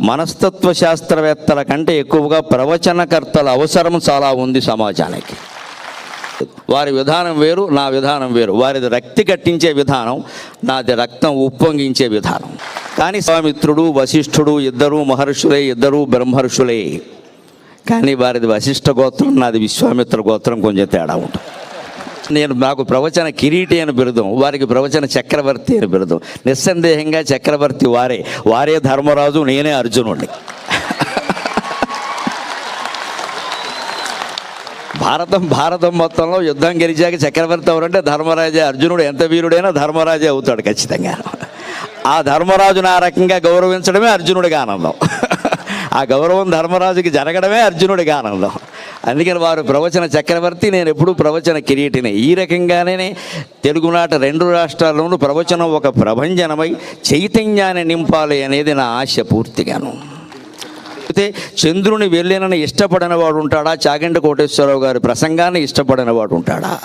మనస్తత్వ శాస్త్రవేత్తల కంటే ఎక్కువగా ప్రవచనకర్తల అవసరం చాలా ఉంది సమాజానికి. వారి విధానం వేరు నా విధానం వేరు. వారిది రక్తి కట్టించే విధానం నాది రక్తం ఉప్పొంగించే విధానం. కానీ స్వామిత్రుడు వశిష్ఠుడు ఇద్దరు మహర్షులే ఇద్దరు బ్రహ్మర్షులే. కానీ వారిది వశిష్ఠ గోత్రం నాది విశ్వామిత్ర గోత్రం కొంచెం తేడా ఉంటుంది. నేను నాకు ప్రవచన కిరీటి అని బిరుదం వారికి ప్రవచన చక్రవర్తి అని బిరుదం. నిస్సందేహంగా చక్రవర్తి వారే. వారే ధర్మరాజు నేనే అర్జునుడిని భారతం భారతం మొత్తంలో యుద్ధం గెలిచాక చక్రవర్తి ఎవరంటే ధర్మరాజే అర్జునుడు. ఎంత వీరుడైనా ధర్మరాజే అవుతాడు ఖచ్చితంగా. ఆ ధర్మరాజును ఆ రకంగా గౌరవించడమే అర్జునుడికి ఆనందం. ఆ గౌరవం ధర్మరాజుకి జరగడమే అర్జునుడికి ఆనందం. అందుకని వారు ప్రవచన చక్రవర్తి నేను ఎప్పుడూ ప్రవచన కిరీటిని. ఈ రకంగానే తెలుగునాట రెండు రాష్ట్రాల్లోనూ ప్రవచనం ఒక ప్రభంజనమై చైతన్యాన్ని నింపాలి అనేది నా ఆశ పూర్తిగాను. అయితే చంద్రుని వెళ్ళినని ఇష్టపడిన వాడు ఉంటాడా? చాగంటి కోటేశ్వరరావు గారి ప్రసంగాన్ని ఇష్టపడిన వాడు ఉంటాడా?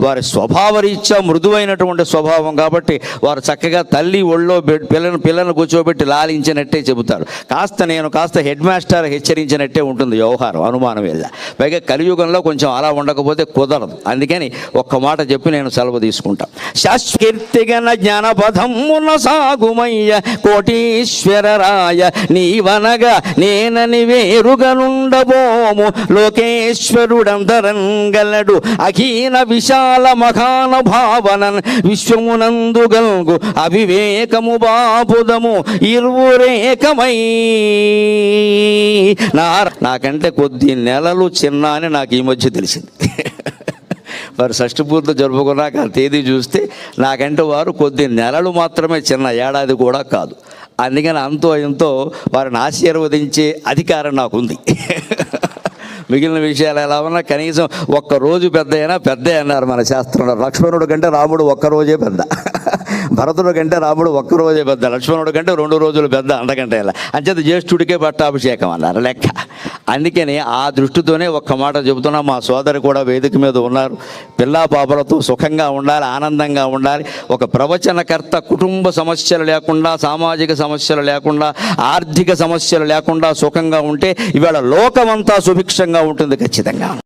వారి స్వభావరీత్యా మృదువైనటువంటి స్వభావం కాబట్టి వారు చక్కగా తల్లి ఒళ్ళో పిల్లను పిల్లను కూర్చోబెట్టి లాలించినట్టే చెబుతారు. కాస్త నేను కాస్త హెడ్ మాస్టర్ హెచ్చరించినట్టే ఉంటుంది వ్యవహారం అనుమానం వెళ్ళ పైగా కలియుగంలో కొంచెం అలా ఉండకపోతే కుదరదు. అందుకని ఒక్క మాట చెప్పి నేను సెలవు తీసుకుంటా. శాశ్వకీర్తిగన జ్ఞానపథమున సాగుమయ్య కోటీశ్వరరాయ నీవనగా నేనని వేరుగనుండబోము. లోకేశ్వరుడంతరంగలడు అఖీన విశాల మఖాన భావన విశ్వమునందు గల్గు అవివేకము బాపుదము ఇరువురేకమై. నా నాకంటే కొద్ది నెలలు చిన్న అని నాకు ఈ మధ్య తెలిసింది. వారు షష్ఠి పూర్తి జరుపుకున్నాక ఆ తేదీ చూస్తే నాకంటే వారు కొద్ది నెలలు మాత్రమే చిన్న ఏడాది కూడా కాదు. అందుకని అంతో ఎంతో వారిని ఆశీర్వదించే అధికారం నాకుంది. మిగిలిన విషయాలు ఎలా ఉన్నా కనీసం ఒక్క రోజు పెద్ద అయినా పెద్ద అన్నారు మన శాస్త్రంలో. లక్ష్మణుడు కంటే రాముడు ఒక్క రోజే పెద్ద. భరతుడు కంటే రాముడు ఒక్క రోజే పెద్ద. లక్ష్మణుడు కంటే రెండు రోజులు పెద్ద అంతకంటే ఇలా. అంచేత జ్యేష్ఠుడికే పట్టాభిషేకం అన్నారు లెక్క. అందుకని ఆ దృష్టితోనే ఒక్క మాట చెబుతున్నా. మా సోదరి కూడా వేదిక మీద ఉన్నారు. పిల్లా పాపలతో సుఖంగా ఉండాలి ఆనందంగా ఉండాలి. ఒక ప్రవచనకర్త కుటుంబ సమస్యలు లేకుండా సామాజిక సమస్యలు లేకుండా ఆర్థిక సమస్యలు లేకుండా సుఖంగా ఉంటే ఇవాళ లోకమంతా సుభిక్షంగా ఉంటుంది ఖచ్చితంగా.